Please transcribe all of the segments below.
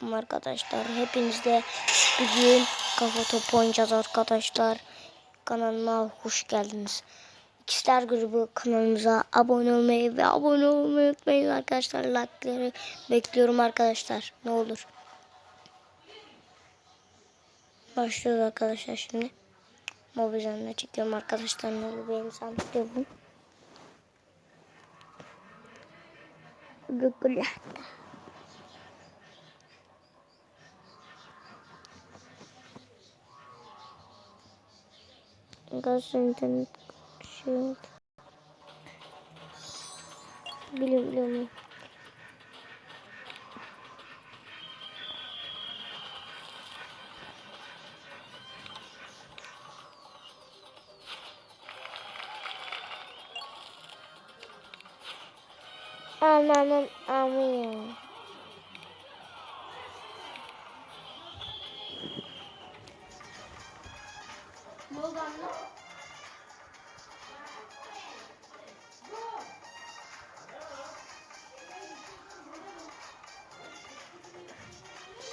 Selamünaleyküm arkadaşlar. Hepiniz de bugün kafa topu oynayacağız arkadaşlar. Kanalıma hoş geldiniz. İkizler grubu kanalımıza abone olmayı ve abone olmayı unutmayın arkadaşlar. Like'ları bekliyorum arkadaşlar. Ne olur. Başlıyoruz arkadaşlar şimdi. Mobilyonla çekiyorum arkadaşlar. Ne olur benim sanatlarım. Google. Arkadaşlar internet şey Biliyorum biliyorum.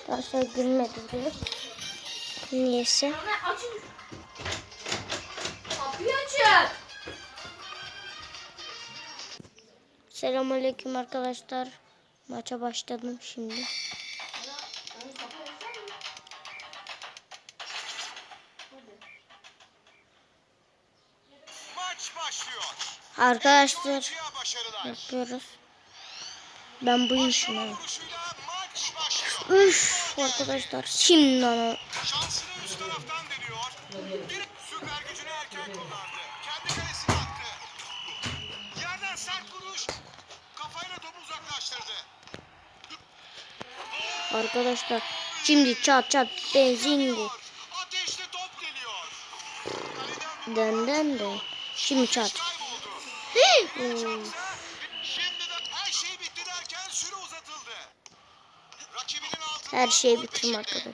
Arkadaşlar gülmedi bile. Niyeyse. Selamünaleyküm arkadaşlar. Maça başladım şimdi. Maç başlıyor. Arkadaşlar yapıyoruz. Ben buymuşum ha. Vuruşuyla maç başlıyor. Üf arkadaşlar şimdi ana. Şansını üst taraftan deniyor. Bir süper gücünü erken kullandı. Kendi kalesine attı. Yerden sert vuruş. Kafayla topu uzaklaştırdı. Arkadaşlar şimdi çat çat benzin bu. Ateşli top geliyor. Kaleden bir Den den de. Şimdi çat. kayboldu. Her şeyi peşinde. arkadaşlar.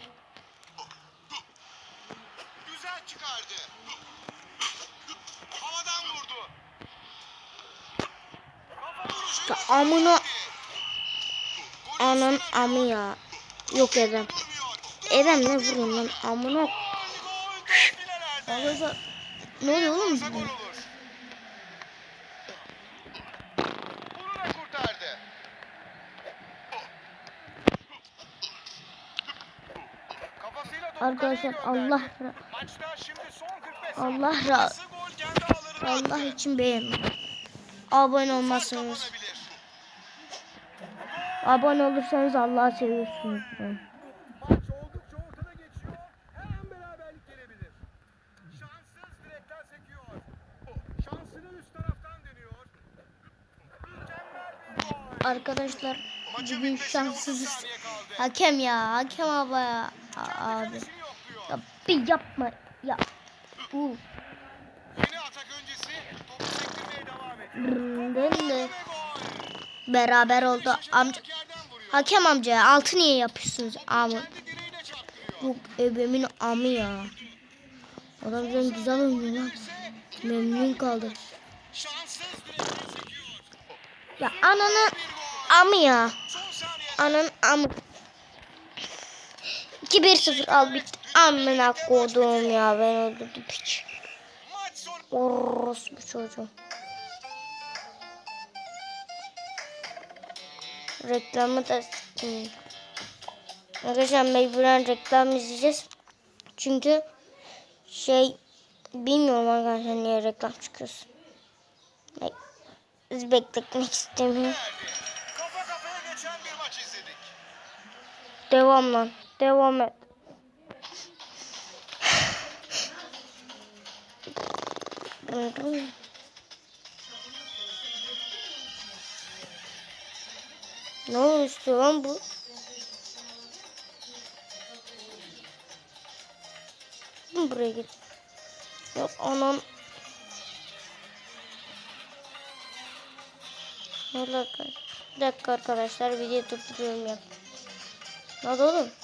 Güzel çıkardı. Havadan vurdu. Kafa amına anan amı ya. Yok vurmuyor. Eren ne vuruyorsun lan amına. Arkadaşlar ne oluyor oğlum? Varsa gol olur. Bunu da kurtardı. Kafasıyla topu Arkadaşlar. Allah Maçta şimdi son 45 Allah Allah için beğenin. Abone olmazsanız. Abone olursanız Allah'ı seviyorsunuz. Arkadaşlar bugün bitmesine 30 şanssızız. Hakem ya hakem abi ya. Abi. Ya bir yapma ya. Uh. Yeni atak öncesi topu sektirmeye devam gol. beraber oldu amca. Hakem amca altı niye yapıyorsunuz amı? Yok ebemin amı ya. Adam güzel, güzel oynuyor lan. Memnun sekiyor. Ya ananı amı ya. Ananın amı. 2-1-0 al bitti. Amına kodum ya ben öldürdüm piç. Sonu. Orospu çocuğum. Reklamı da sikeyim. Arkadaşlar mecburen reklam izleyeceğiz. Çünkü şey bilmiyorum arkadaşlar niye reklam çıkıyorsun. Biz bekletmek istemiyorum. Devam lan. Devam et. Ne oldu lan bu? Buraya git. Yok anam. Bir dakika arkadaşlar video durduruyorum ya. Ne oldu oğlum?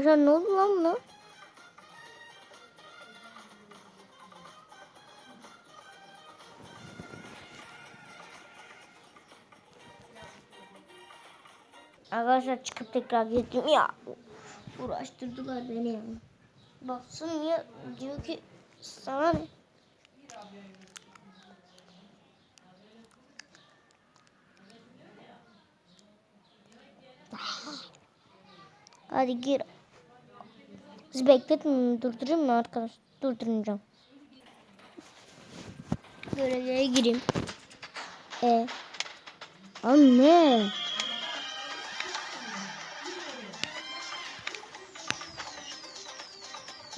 Arkadaşlar ne oldu lan buna? Arkadaşlar çıkıp tekrar girdim ya. Uğraştırdılar beni. Baksın ya diyor ki sana ne? Hadi gir. Siz bekletmeyin. Durdurayım mı arkadaş? Durdurmayacağım. Görevlere gireyim. E. Anne.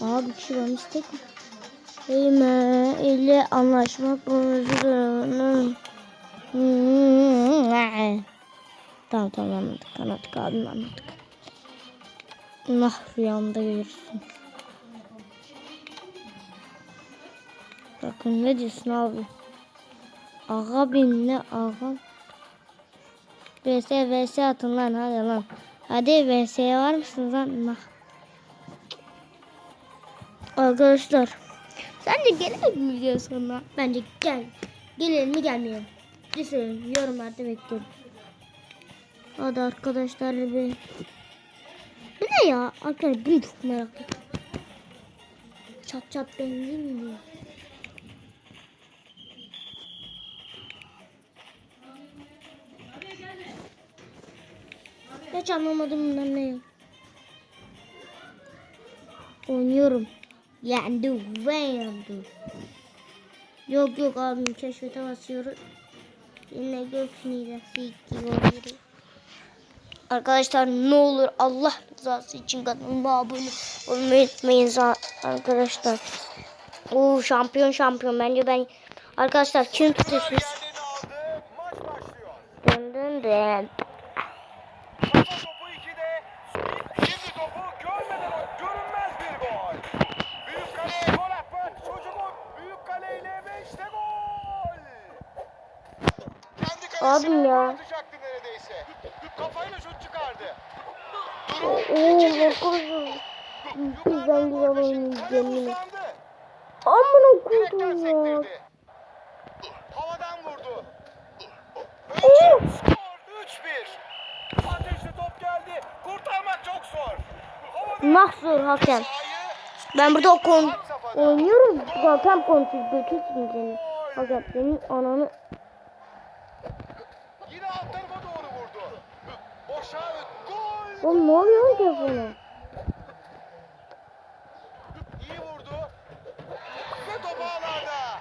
Abi kişi var istek mi? Eğme ile anlaşmak konusunda. Tamam tamam anladık anladık abim anladık. Nah rüyamda görürsün. Bakın ne diyorsun abi? Ağa benimle ağa. VS VS atın lan hadi lan. Hadi VS'ye var mısınız lan? Nah. Arkadaşlar. Sence gelir mi video sonuna? Bence gel. Gelir mi gelmiyor. Lütfen yorumlarda bekliyorum. Hadi arkadaşlar bir. Bu ne ya? Arkadaşlar bunu çok merak ettim. Çat çat benzin mi? diyor? Hiç anlamadım bundan ne. Oynuyorum. Yendim ve yendim. Yok yok abim keşfete basıyoruz. Yine göknide sikti Arkadaşlar ne olur Allah rızası için kanalıma abone olmayı unutmayın arkadaşlar. Oo şampiyon şampiyon bence ben arkadaşlar kim tutuyorsunuz? Dın dın dın. Kafa topu 2'de. Şimdi topu görmeden o görünmez bir gol. Büyük kaleye gol atmak. Çocuk o büyük kaleyle ve işte gol. Kendi kalesine Abim ya. Neredeyse. Kafayla şut çıkardı. Oo korkuyorum. Bizden güzel oynayacağım yine. Amına koydum ya. Havadan vurdu. Önce skor 3-1. Ateşli top geldi. Kurtarmak çok zor. Mahsur hakem. Ben burada safhada. oynuyorum. Hakem konuşuyor. Götürsün seni. Hakem senin ananı. Yine alt tarafa doğru vurdu. Boşa gol. Oğlum ne oluyor telefona? İyi vurdu. Ve top ağlarda.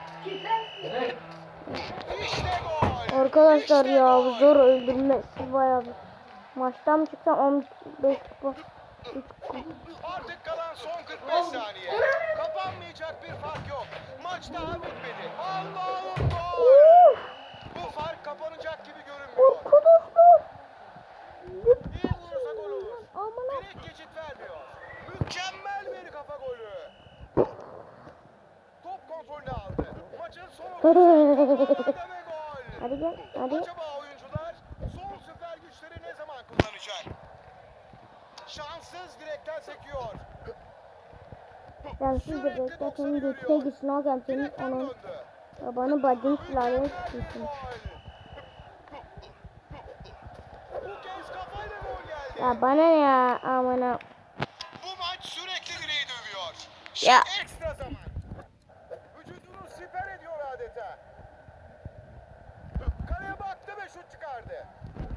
İşte gol. Arkadaşlar İşte ya gol. zor öldürmesi bayağı bir. Maçtan çıksam 15 kupa. Artık kalan son 45 saniye. Kapanmayacak bir fark yok. Maç daha bitmedi. Allah'ım gol. Bu fark kapanacak gibi görünmüyor. Arkadaşlar. İyi vurursa gol olur. Aman Direkt geçit vermiyor. Mükemmel bir kafa golü. Top kontrolünü aldı. Maçın son Hadi. gel hadi. Acaba oyuncular son süper güçleri ne zaman kullanacak? Şanssız direkten sekiyor. De bekle senin götüne gitsin hakem senin Direkten ananı. döndü. Babanı bacını gol geldi. Ya bana ne ya amına. Bu maç sürekli direği dövüyor. Ya. Şimdi çıkardı.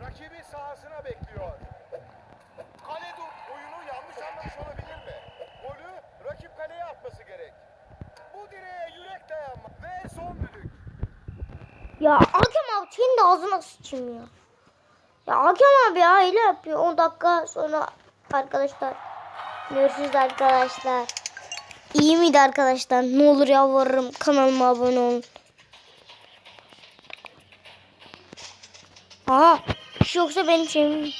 Rakibi sahasına bekliyor. Kale dur oyunu yanlış anlamış olabilir mi? Golü rakip kaleye atması gerek. Bu direğe yürek dayanma ve son düdük. Ya hakem abi senin de ağzına sıçayım ya. Ya hakem abi ya hile yapıyor. 10 dakika sonra arkadaşlar. Görüşürüz arkadaşlar. İyi miydi arkadaşlar? Ne olur yalvarırım kanalıma abone olun. Aha şu yoksa benim şeyim.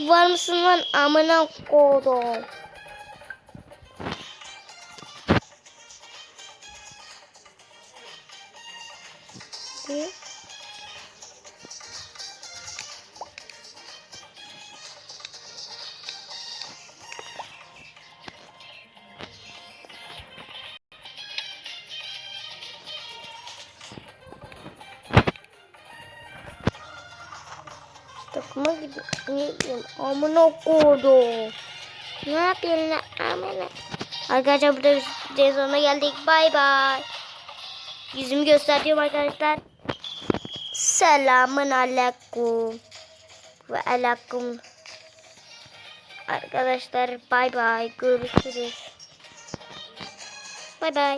Var mısın lan amına kodum? Ama gidiyor. Ne diyeyim? Amına koydum. Ne yapıyorsun lan? Amına. Arkadaşlar burada biz sonuna geldik. Bay bay. Yüzümü gösteriyorum arkadaşlar. Selamun aleyküm. Ve aleyküm. Arkadaşlar bay bay. Görüşürüz. Bay bay.